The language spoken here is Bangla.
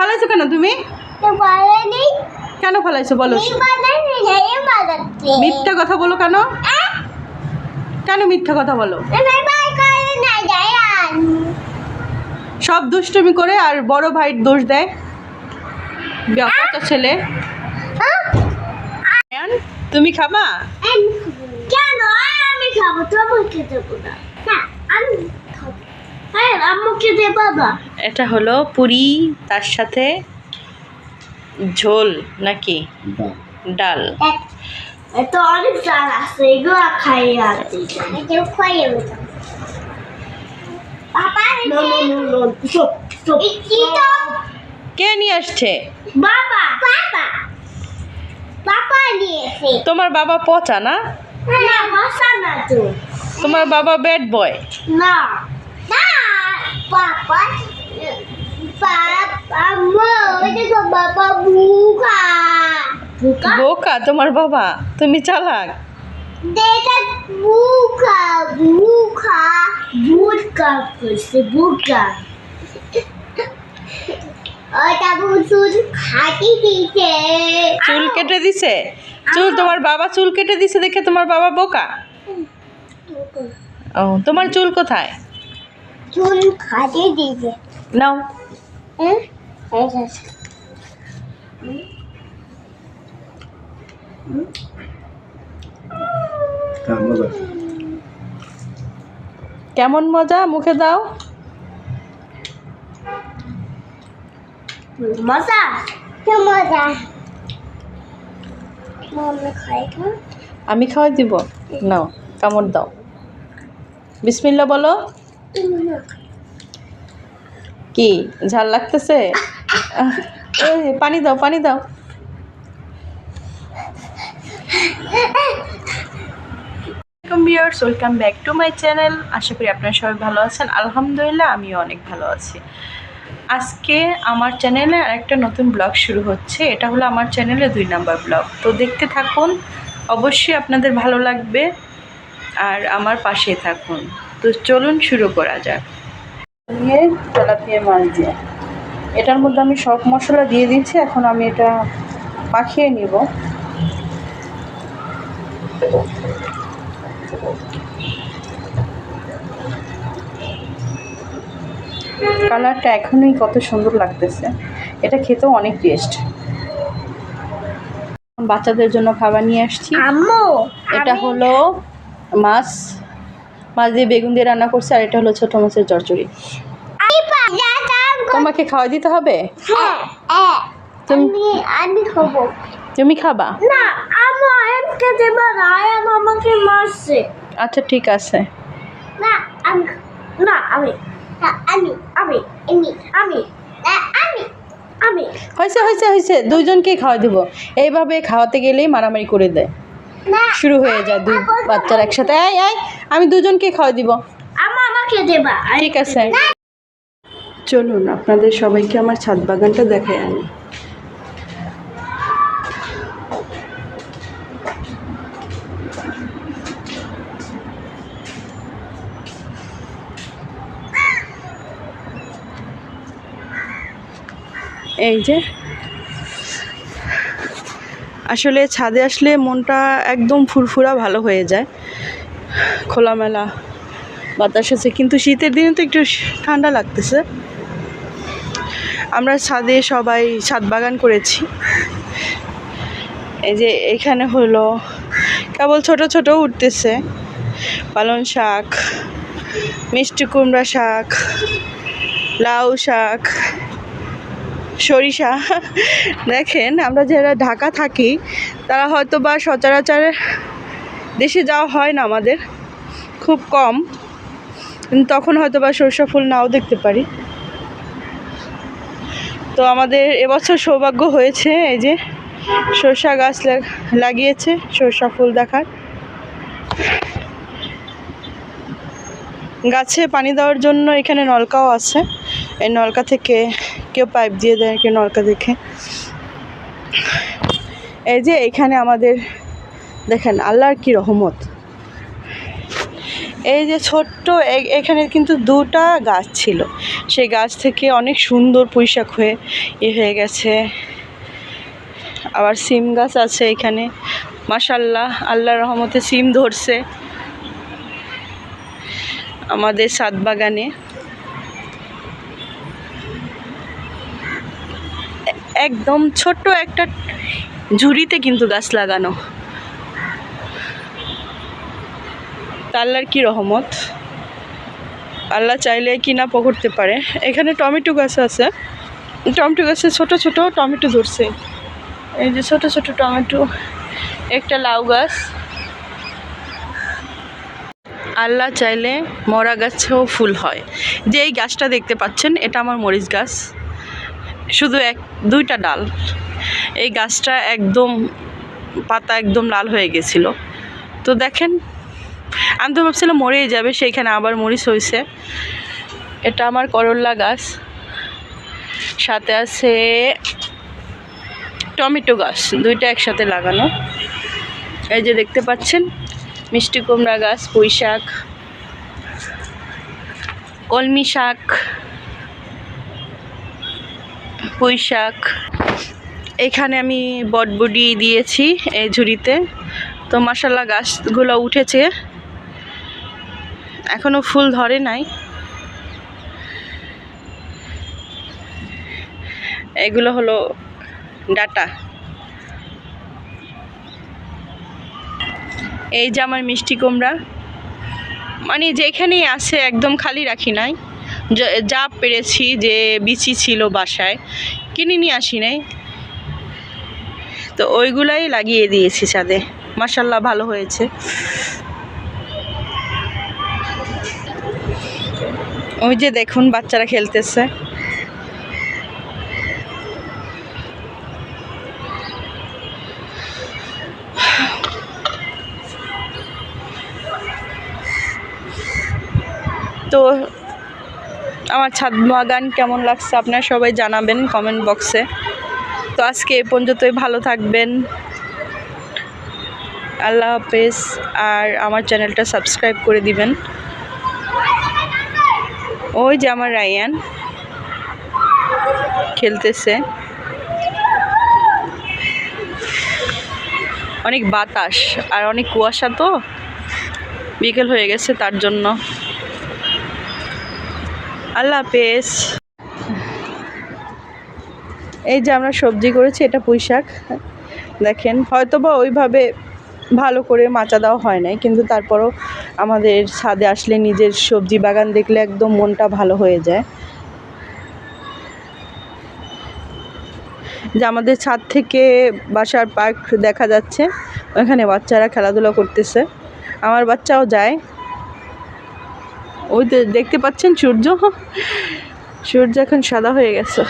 ফালাইছো কেন তুমি? কেন ফালাইছো বলো। মিথ্যা কথা বলো কেন? কেন মিথ্যা কথা বলো? সব দুষ্টুমি করে আর বড় ভাইয়ের দোষ দেয়। ছেলে। তুমি খাবা? কেন? আমি খাব দেবো না। আমি খাব হ্যাঁ আম্মুকে দে বাবা। এটা হলো পুরি তার সাথে ঝোল নাকি? ডাল। এত অনেক চাল আছে এগুলো খাই আর খাইয়ে কে নিয়ে আসছে? বাবা। বাবা। বাবা নিয়েছে তোমার বাবা পচা না? না বসা না তো। তোমার বাবা ব্যাড বয় না। বাবা বাবা মো দেখো বাবা বুকা বুকা তোমার বাবা তুমি চালাক। এটা বুকা বুকা বুকা করছে বুকা ওটা বুঝুন খাটি দিতে চুল কেটে দিছে? চুল তোমার বাবা চুল কেটে দিছে দেখে তোমার বাবা বোকা? ও তোমার চুল কোথায়? চুল খাটি দিতে নাও। কেমন মজা? মুখে দাও। মজা? কি মজা। খাই আমি খাওয়াই দিব। নাও কামড় দাও। বিসমিল্লা বলো। কি, ঝাল লাগতেছে? পানি দাও পানি দাও। Welcome back to my channel আশা করি আপনারা সবাই ভালো আছেন। আলহামদুলিল্লাহ, আমিও অনেক ভালো আছি। আজকে আমার চ্যানেলে আরেকটা নতুন ব্লগ শুরু হচ্ছে। এটা হলো আমার চ্যানেলে দুই নাম্বার ব্লগ তো দেখতে থাকুন, অবশ্যই আপনাদের ভালো লাগবে। আর আমার পাশে থাকুন। তো চলুন শুরু করা যাক। নিয়ে তেলাপিয়া মাছ দিয়ে। এটার মধ্যে আমি সব মশলা দিয়ে দিচ্ছি এখন আমি এটা মাখিয়ে নিব। কালারটা এখনই কত সুন্দর লাগতেছে। এটা খেতেও অনেক টেস্ট বাচ্চাদের জন্য খাবার নিয়ে আসছি। এটা হলো মাছ মাছ দিয়ে বেগুন দিয়ে রান্না করছি, আর এটা হলো ছোট মাছের আমি তোমাকে খাওয়া দিতে হবে? খাব তুমি খাবা? না আমাকে আচ্ছা ঠিক আছে। না আমি না আমি আমি আমি আমি আমি আমি হয়েছে হয়েছে হয়েছে। দুইজনকেই খাওয়া দিব। এইভাবে খাওয়াতে গেলেই মারামারি করে দেয়। শুরু হয়ে যায় দুই বাচ্চার একসাথে। এই এই আমি দুজনকে খাওয়া দিব। আম্মু আমাকে দেবা। ঠিক আছে। চলুন আপনাদের সবাইকে আমার ছাদ বাগানটা দেখায় আনি এই যে আসলে ছাদে আসলে মনটা একদম ফুরফুরা ভালো হয়ে যায়। খোলামেলা বাতাস আছে, কিন্তু শীতের দিনে তো একটু ঠান্ডা লাগতেছে। আমরা ছাদে সবাই ছাদ বাগান করেছি। এই যে এখানে হলো, কেবল ছোট ছোট উঠতেছে। পালং শাক, মিষ্টি কুমড়া শাক, লাউ শাক। সরিষা। দেখেন, আমরা যারা ঢাকা থাকি, তারা হয়তো বা সচরাচর দেশে যাওয়া হয় না আমাদের, খুব কম। তখন হয়তো বা সরষা ফুল নাও দেখতে পারি। তো আমাদের এবছর সৌভাগ্য হয়েছে, এই যে সরষা গাছ লাগ- লাগিয়েছে, সরষা ফুল দেখার। গাছে পানি দেওয়ার জন্য এখানে নলকাও আছে। এই নলকা থেকে কেউ পাইপ দিয়ে দেয়, কেউ নলকা দেখে। এই যে এখানে আমাদের, দেখেন, আল্লাহর কি রহমত। এই যে ছোট্ট এখানে কিন্তু দুটা গাছ ছিল। সেই গাছ থেকে অনেক সুন্দর পুঁইশাক হয়ে, এ হয়ে গেছে। আবার সিম গাছ আছে এখানে। মাশাল্লাহ আল্লাহ রহমতে সিম ধরছে। আমাদের সাত বাগানে। একদম ছোট্ট একটা ঝুড়িতে কিন্তু গাছ লাগানো। তা আল্লাহর কি রহমত? আল্লাহ চাইলে কি না পকড়তে পারে। এখানে টমেটো গাছ আছে। টমেটো গাছে ছোট ছোট টমেটো ধরছে। এই যে ছোট ছোট টমেটো, একটা লাউ গাছ। আল্লাহ চাইলে মরা গাছেও ফুল হয়। যে এই গাছটা দেখতে পাচ্ছেন, এটা আমার মরিচ গাছ। শুধু এক, দুইটা ডাল। এই গাছটা একদম, পাতা একদম লাল হয়ে গেছিল। তো দেখেন, আমি তো ভাবছিলাম মরেই যাবে, সেইখানে আবার মরিচ হয়েছে এটা আমার করল্লা গাছ। সাথে আছে টমেটো গাছ, দুইটা একসাথে লাগানো। এই যে দেখতে পাচ্ছেন, মিষ্টি কুমড়া গাছ পুঁই শাক কলমি শাক। পুঁই শাক এখানে আমি বটবুডি দিয়েছি এই ঝুড়িতে। তো মাসাল্লাহ গাছগুলো উঠেছে। এখনও ফুল ধরে নাই। এগুলো হলো ডাটা। এই যে আমার মিষ্টি কুমড়া। মানে যেখানেই আছে একদম খালি রাখি নাই। যা- পেরেছি যে বিচি ছিল বাসায়, কিনে নিয়ে আসি নাই। তো ওইগুলাই লাগিয়ে দিয়েছি ছাদে। মাসাল্লাহ ভালো হয়েছে। ওই যে দেখুন, বাচ্চারা খেলতেছে। তো আমার ছাদ বাগান কেমন লাগছে আপনারা সবাই জানাবেন কমেন্ট বক্সে তো আজকে এ পর্যন্তই, ভালো থাকবেন। আল্লাহ হাফেজ, আর আমার চ্যানেলটা সাবস্ক্রাইব করে দিবেন। ওই যে আমার রায়ান খেলতেছে। অনেক বাতাস আর অনেক কুয়াশা তো। বিকেল হয়ে গেছে তার জন্য। আল্লাহ হাফেজ। এই যে আমরা সবজি করেছি, এটা পুঁই শাক। দেখেন হয়তো বা ওইভাবে ভালো করে মাচা দেওয়া হয় নাই, কিন্তু তারপরও আমাদের ছাদে আসলে নিজের সবজি বাগান দেখলে একদম মনটা ভালো হয়ে যায়। যে আমাদের ছাদ থেকে বাসার পার্ক দেখা যাচ্ছে, ওখানে বাচ্চারা খেলাধুলা করতেছে। আমার বাচ্চাও যায়। ওই দেখতে পাচ্ছেন সূর্য? সূর্য এখন সাদা হয়ে গেছে।